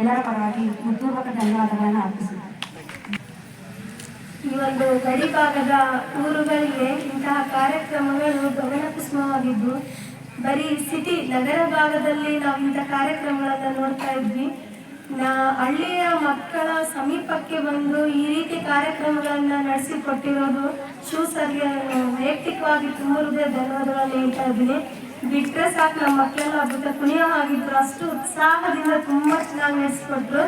ಎಲ್ಲರ ಪರವಾಗಿ ಉದ್ಯೋಗಕ ಧನ್ಯವಾದಗಳನ್ನು ಅರ್ಪಿಸುತ್ತೇನೆ ಈ ಒಂದು ಗಡಿ ಭಾಗದ ಊರುಗಳಿಗೆ ಇಂತಹ ಕಾರ್ಯಕ್ರಮಗಳು ಗಮನಕುಸುಮವಾಗಿದ್ದು ಬರೀ ಸಿಟಿ ನಗರ ಭಾಗದಲ್ಲಿ ನಾವು ಇಂಥ ಕಾರ್ಯಕ್ರಮಗಳನ್ನು ನೋಡ್ತಾ ಇದ್ವಿ. ನಾ ಹಳ್ಳಿಯ ಮಕ್ಕಳ ಸಮೀಪಕ್ಕೆ ಬಂದು ಈ ರೀತಿ ಕಾರ್ಯಕ್ರಮಗಳನ್ನು ನಡೆಸಿಕೊಟ್ಟಿರೋದು, ಶೂ ಸರ್ಗೆ ವೈಯಕ್ತಿಕವಾಗಿ ತುಂಬ ಹೃದಯ ಧನ್ಯವಾದಗಳನ್ನು ಹೇಳ್ತಾ ಇದ್ದೀನಿ. ಬಿಟ್ಟರೆ ಸಾಕು, ನಮ್ಮ ಮಕ್ಕಳೆಲ್ಲ ಅದ್ಭುತ ಪುಣ್ಯವಾಗಿದ್ರು. ಅಷ್ಟು ಉತ್ಸಾಹದಿಂದ ತುಂಬ ಚೆನ್ನಾಗಿ ನಡೆಸಿಕೊಟ್ರು.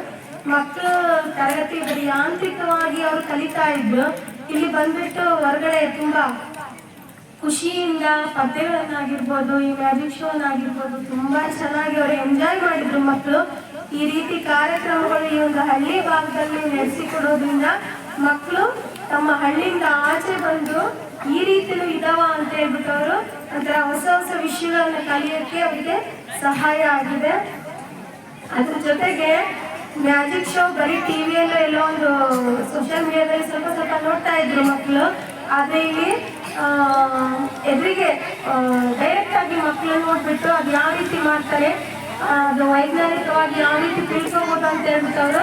ಮಕ್ಕಳು ತರಗತಿ ಬರೀ ಯಾಂತ್ರಿಕವಾಗಿ ಅವರು ಕಲಿತಾ ಇದ್ರು. ಇಲ್ಲಿ ಬಂದ್ಬಿಟ್ಟು ಹೊರಗಡೆ ತುಂಬಾ ಖುಷಿಯಿಂದ ಪದ್ಯಗಳನ್ನಾಗಿರ್ಬೋದು ಈ ಮ್ಯಾಜಿಕ್ ಶೋನಾಗಿರ್ಬೋದು ತುಂಬಾ ಚೆನ್ನಾಗಿ ಅವರು ಎಂಜಾಯ್ ಮಾಡಿದ್ರು ಮಕ್ಕಳು. ಈ ರೀತಿ ಕಾರ್ಯಕ್ರಮಗಳು ಈ ಒಂದು ಹಳ್ಳಿ ಭಾಗದಲ್ಲಿ ನಡೆಸಿಕೊಡೋದ್ರಿಂದ ಮಕ್ಕಳು ತಮ್ಮ ಹಳ್ಳಿಯಿಂದ ಆಚೆ ಬಂದು ಈ ರೀತಿಯೂ ಇದಾವ ಅಂತ ಹೇಳ್ಬಿಟ್ಟು ಅವರು ಒಂಥರ ಹೊಸ ಹೊಸ ವಿಷಯಗಳನ್ನ ಕಲಿಯೋಕ್ಕೆ ಅವರಿಗೆ ಸಹಾಯ ಆಗಿದೆ. ಅದ್ರ ಜೊತೆಗೆ ಮ್ಯಾಜಿಕ್ ಶೋ ಬರೀ ಟಿವಿಯಲ್ಲೂ ಎಲ್ಲೋ ಒಂದು ಸೋಷಿಯಲ್ ಮೀಡಿಯಾದಲ್ಲಿ ಸ್ವಲ್ಪ ಸ್ವಲ್ಪ ನೋಡ್ತಾ ಇದ್ರು ಮಕ್ಕಳು ಆದ್ರೆ ಇಲ್ಲಿ ಎದುರಿಗೆ ಡೈರೆಕ್ಟ್ ಆಗಿ ಮಕ್ಕಳು ನೋಡ್ಬಿಟ್ಟು ಅದು ಯಾವ ರೀತಿ ಮಾಡ್ತಾರೆ ಅದು ವೈಜ್ಞಾನಿಕವಾಗಿ ಯಾವ ರೀತಿ ತಿಳ್ಕೊಬೋದು ಅಂತ ಹೇಳ್ಬಿಟ್ಟು ಅವರು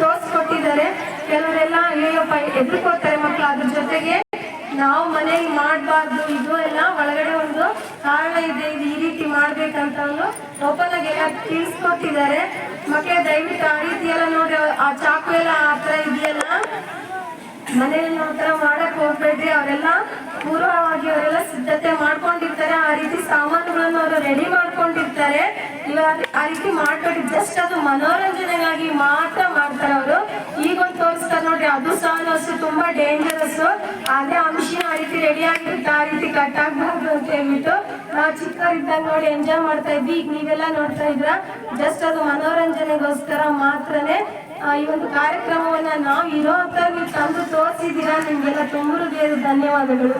ತೋರಿಸ್ಕೊಟ್ಟಿದ್ದಾರೆ. ಕೆಲವರೆಲ್ಲ ಅಯ್ಯಪ್ಪ ಎದುರ್ಕೋತಾರೆ ಮಕ್ಕಳು ಅದ್ರ ಜೊತೆಗೆ. ನಾವು ಮನೆಗೆ ಮಾಡಬಾರ್ದು. ಇದು ಎಲ್ಲ ಒಳಗಡೆ ಒಂದು ಕಾರಣ ಇದೆ. ಇದು ಈ ರೀತಿ ಮಾಡ್ಬೇಕಂತ ಓಪನ್ ಆಗಿ ಎಲ್ಲ ತಿಳಿಸ್ಕೊಟ್ಟಿದ್ದಾರೆ. ಮಕ್ಕಳ, ದಯವಿಟ್ಟು ಆ ರೀತಿ ಎಲ್ಲ ನೋಡಿ. ಆ ಚಾಕು ಎಲ್ಲ ಆ ಥರ ಇದೆಯಲ್ಲ? ಮನೆಯಲ್ಲಿ ತರ ಮಾಡಕ್ ಹೋಗ್ಬೇಡ್ರಿ. ಅವರೆಲ್ಲ ಪೂರ್ವವಾಗಿ ಅವರೆಲ್ಲ ಸಿದ್ಧತೆ ಮಾಡ್ಕೊಂಡಿರ್ತಾರೆ. ಆ ರೀತಿ ಸಾಮಾನುಗಳನ್ನು ಅವರು ರೆಡಿ ಮಾಡ್ಕೊಂಡಿರ್ತಾರೆ. ಇವಾಗ ಆ ರೀತಿ ಮಾಡ್ಬೇಡಿ ಜಸ್ಟ್ ಅದು ಮನೋರಂಜನೆಗಾಗಿ ಮಾತ್ರ ಮಾಡ್ತಾರೆ ಅವರು. ಈಗ ಒಂದು ತೋರಿಸ್ತಾರೆ ನೋಡ್ರಿ, ಅದು ಅಷ್ಟೇ ತುಂಬಾ ಡೇಂಜರಸ್ ಆದ್ರೆ ಮಿಷಿನ್ ಆ ರೀತಿ ರೆಡಿ ಆಗಿರುತ್ತೆ, ಆ ರೀತಿ ಕಟ್ ಆಗ್ಬಾರ್ದು ಅಂತ ಹೇಳ್ಬಿಟ್ಟು ನಾವು ಚಿಕ್ಕವರಿದ್ದಾಗ ನೋಡಿ ಎಂಜಾಯ್ ಮಾಡ್ತಾ ಇದ್ವಿ. ಈಗ ನೀವೆಲ್ಲ ನೋಡ್ತಾ ಇದ್ರ ಜಸ್ಟ್ ಅದು ಮನೋರಂಜನೆಗೋಸ್ಕರ ಮಾತ್ರನೇ ಈ ಒಂದು ಕಾರ್ಯಕ್ರಮವನ್ನ ನಾವು ಇರೋ ಹತ್ರ ನೀವು ತಂದು ತೋರಿಸಿದ್ದೀರಾ? ನಿಮ್ಗೆಲ್ಲ ತುಂಬ ಹೃದಯದ ಧನ್ಯವಾದಗಳು.